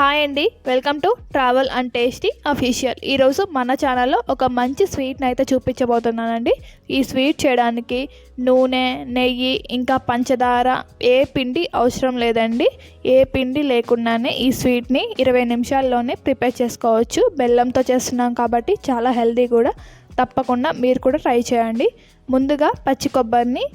Hi అండి welcome to travel and tasty official. ఈరోజు మన ఛానల్లో ఒక మంచి స్వీట్ని అయితే చూపించబోతున్నానండి. ఈ స్వీట్ చేయడానికి నూనె నెయ్యి ఇంకా పంచదార ఏ పిండి అవసరం లేదండి. ఏ పిండి లేకుండానే ఈ స్వీట్ని ఇరవై నిమిషాల్లోనే ప్రిపేర్ చేసుకోవచ్చు. బెల్లంతో చేస్తున్నాం కాబట్టి చాలా హెల్దీ కూడా. తప్పకుండా మీరు కూడా ట్రై చేయండి. ముందుగా పచ్చి కొబ్బరిని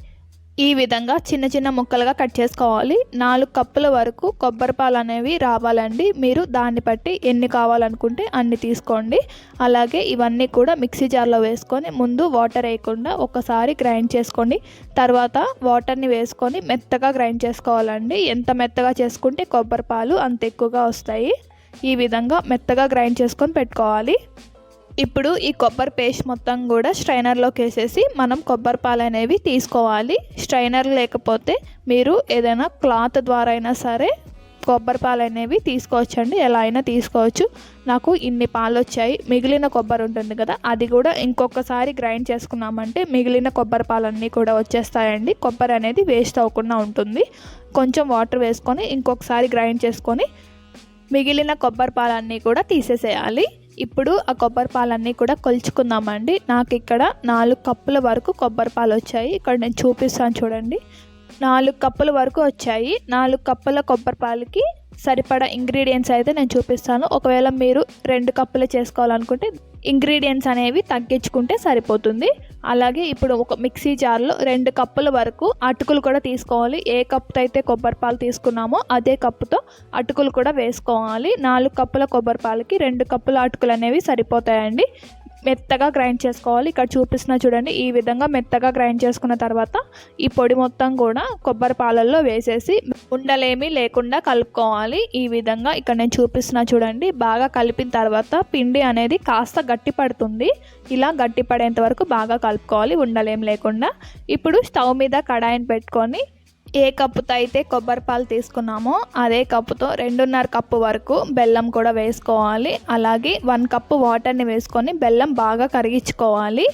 ఈ విధంగా చిన్న చిన్న ముక్కలుగా కట్ చేసుకోవాలి. నాలుగు కప్పుల వరకు కొబ్బరి పాలు అనేవి రావాలండి. మీరు దాన్ని బట్టి ఎన్ని కావాలనుకుంటే అన్ని తీసుకోండి. అలాగే ఇవన్నీ కూడా మిక్సీ జార్లో వేసుకొని ముందు వాటర్ వేయకుండా ఒకసారి గ్రైండ్ చేసుకోండి. తర్వాత వాటర్ని వేసుకొని మెత్తగా గ్రైండ్ చేసుకోవాలండి. ఎంత మెత్తగా చేసుకుంటే కొబ్బరి పాలు అంత ఎక్కువగా వస్తాయి. ఈ విధంగా మెత్తగా గ్రైండ్ చేసుకొని పెట్టుకోవాలి. ఇప్పుడు ఈ కొబ్బరి పేస్ట్ మొత్తం కూడా స్ట్రైనర్లోకి వేసేసి మనం కొబ్బరి పాలు అనేవి తీసుకోవాలి. స్ట్రైనర్ లేకపోతే మీరు ఏదైనా క్లాత్ ద్వారా అయినా సరే కొబ్బరి పాలు అనేవి తీసుకోవచ్చండి. ఎలా అయినా తీసుకోవచ్చు. నాకు ఇన్ని పాలు వచ్చాయి. మిగిలిన కొబ్బరి ఉంటుంది కదా అది కూడా ఇంకొకసారి గ్రైండ్ చేసుకున్నామంటే మిగిలిన కొబ్బరి పాలన్నీ కూడా వచ్చేస్తాయండి. కొబ్బరి అనేది వేస్ట్ అవ్వకుండా ఉంటుంది. కొంచెం వాటర్ వేసుకొని ఇంకొకసారి గ్రైండ్ చేసుకొని మిగిలిన కొబ్బరి పాలన్నీ కూడా తీసేసేయాలి. ఇప్పుడు ఆ కొబ్బరి పాలన్నీ కూడా కొలుచుకుందామండి. నాకు ఇక్కడ నాలుగు కప్పుల వరకు కొబ్బరి పాలు వచ్చాయి. ఇక్కడ నేను చూపిస్తాను చూడండి. నాలుగు కప్పుల వరకు వచ్చాయి. నాలుగు కప్పుల కొబ్బరి పాలకి సరిపడా ఇంగ్రీడియంట్స్ అయితే నేను చూపిస్తాను. ఒకవేళ మీరు రెండు కప్పులు చేసుకోవాలనుకుంటే ఇంగ్రీడియంట్స్ అనేవి తగ్గించుకుంటే సరిపోతుంది. అలాగే ఇప్పుడు ఒక మిక్సీ జార్లో రెండు కప్పుల వరకు అటుకులు కూడా తీసుకోవాలి. ఏ కప్పుతో అయితే కొబ్బరి పాలు తీసుకున్నామో అదే కప్పుతో అటుకులు కూడా వేసుకోవాలి. నాలుగు కప్పుల కొబ్బరి పాలకి రెండు కప్పుల అటుకులు అనేవి సరిపోతాయండి. మెత్తగా గ్రైండ్ చేసుకోవాలి. ఇక్కడ చూపిస్తున్న చూడండి ఈ విధంగా మెత్తగా గ్రైండ్ చేసుకున్న తర్వాత ఈ పొడి మొత్తం కూడా కొబ్బరి పాలల్లో వేసేసి ఉండలేమి లేకుండా కలుపుకోవాలి. ఈ విధంగా ఇక్కడ నేను చూపిస్తున్నా చూడండి. బాగా కలిపిన తర్వాత పిండి అనేది కాస్త గట్టి పడుతుంది. ఇలా గట్టి పడేంత వరకు బాగా కలుపుకోవాలి ఉండలేమి లేకుండా. ఇప్పుడు స్టవ్ మీద కడాయిని పెట్టుకొని ఏ కప్పుతో అయితే కొబ్బరి పాలు తీసుకున్నామో అదే కప్పుతో రెండున్నర కప్పు వరకు బెల్లం కూడా వేసుకోవాలి. అలాగే వన్ కప్పు వాటర్ని వేసుకొని బెల్లం బాగా కరిగించుకోవాలి.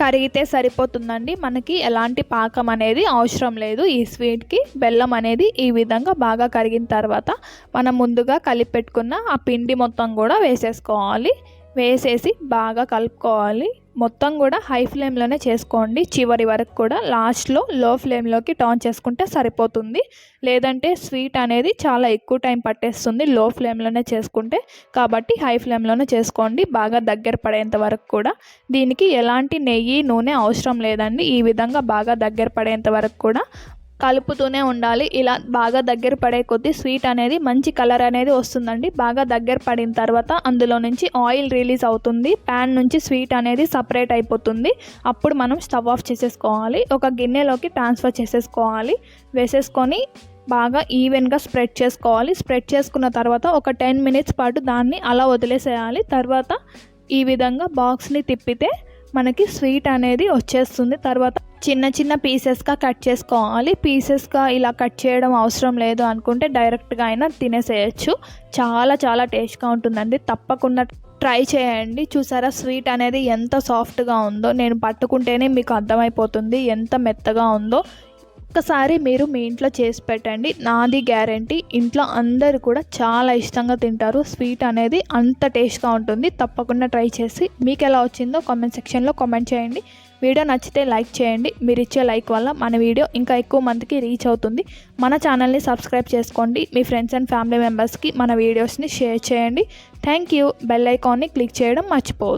కరిగితే సరిపోతుందండి. మనకి ఎలాంటి పాకం అనేది అవసరం లేదు. ఈ స్వీట్కి బెల్లం అనేది ఈ విధంగా బాగా కరిగిన తర్వాత మనం ముందుగా కలిపి పెట్టుకున్న ఆ పిండి మొత్తం కూడా వేసేసుకోవాలి. వేసేసి బాగా కలుపుకోవాలి. మొత్తం కూడా హై ఫ్లేమ్లోనే చేసుకోండి. చివరి వరకు కూడా లాస్ట్లో లో ఫ్లేమ్లోకి టర్న్ చేసుకుంటే సరిపోతుంది. లేదంటే స్వీట్ అనేది చాలా ఎక్కువ టైం పట్టేస్తుంది లో ఫ్లేమ్లోనే చేసుకుంటే. కాబట్టి హై ఫ్లేమ్లోనే చేసుకోండి. బాగా దగ్గర పడేంత వరకు కూడా. దీనికి ఎలాంటి నెయ్యి నూనె అవసరం లేదండి. ఈ విధంగా బాగా దగ్గర పడేంత వరకు కూడా కలుపుతూనే ఉండాలి. ఇలా బాగా దగ్గర పడే కొద్దీ స్వీట్ అనేది మంచి కలర్ అనేది వస్తుందండి. బాగా దగ్గర పడిన తర్వాత అందులో నుంచి ఆయిల్ రిలీజ్ అవుతుంది. ప్యాన్ నుంచి స్వీట్ అనేది సపరేట్ అయిపోతుంది. అప్పుడు మనం స్టవ్ ఆఫ్ చేసేసుకోవాలి. ఒక గిన్నెలోకి ట్రాన్స్ఫర్ చేసేసుకోవాలి. వేసేసుకొని బాగా ఈవెన్గా స్ప్రెడ్ చేసుకోవాలి. స్ప్రెడ్ చేసుకున్న తర్వాత ఒక టెన్ మినిట్స్ పాటు దాన్ని అలా వదిలేసేయాలి. తర్వాత ఈ విధంగా బాక్స్ని తిప్పితే మనకి స్వీట్ అనేది వచ్చేస్తుంది. తర్వాత చిన్న చిన్న పీసెస్గా కట్ చేసుకోవాలి. పీసెస్గా ఇలా కట్ చేయడం అవసరం లేదు అనుకుంటే డైరెక్ట్గా అయినా తినేసేయచ్చు. చాలా చాలా టేస్ట్గా ఉంటుందండి. తప్పకుండా ట్రై చేయండి. చూసారా? స్వీట్ అనేది ఎంత సాఫ్ట్గా ఉందో నేను పట్టుకుంటేనే మీకు అర్థమైపోతుంది ఎంత మెత్తగా ఉందో. ఒక్కసారి మీరు మీ ఇంట్లో చేసి పెట్టండి. నాది గ్యారంటీ. ఇంట్లో అందరు కూడా చాలా ఇష్టంగా తింటారు. స్వీట్ అనేది అంత టేస్ట్గా ఉంటుంది. తప్పకుండా ట్రై చేసి మీకు ఎలా వచ్చిందో కామెంట్ సెక్షన్లో కామెంట్ చేయండి. వీడియో నచ్చితే లైక్ చేయండి. మీరు ఇచ్చే లైక్ వల్ల మన వీడియో ఇంకా ఎక్కువ మందికి రీచ్ అవుతుంది. మన ఛానల్ని సబ్స్క్రైబ్ చేసుకోండి. మీ ఫ్రెండ్స్ అండ్ ఫ్యామిలీ మెంబర్స్కి మన వీడియోస్ని షేర్ చేయండి. థ్యాంక్ యూ బెల్ ఐకాన్ని క్లిక్ చేయడం మర్చిపోవద్దు.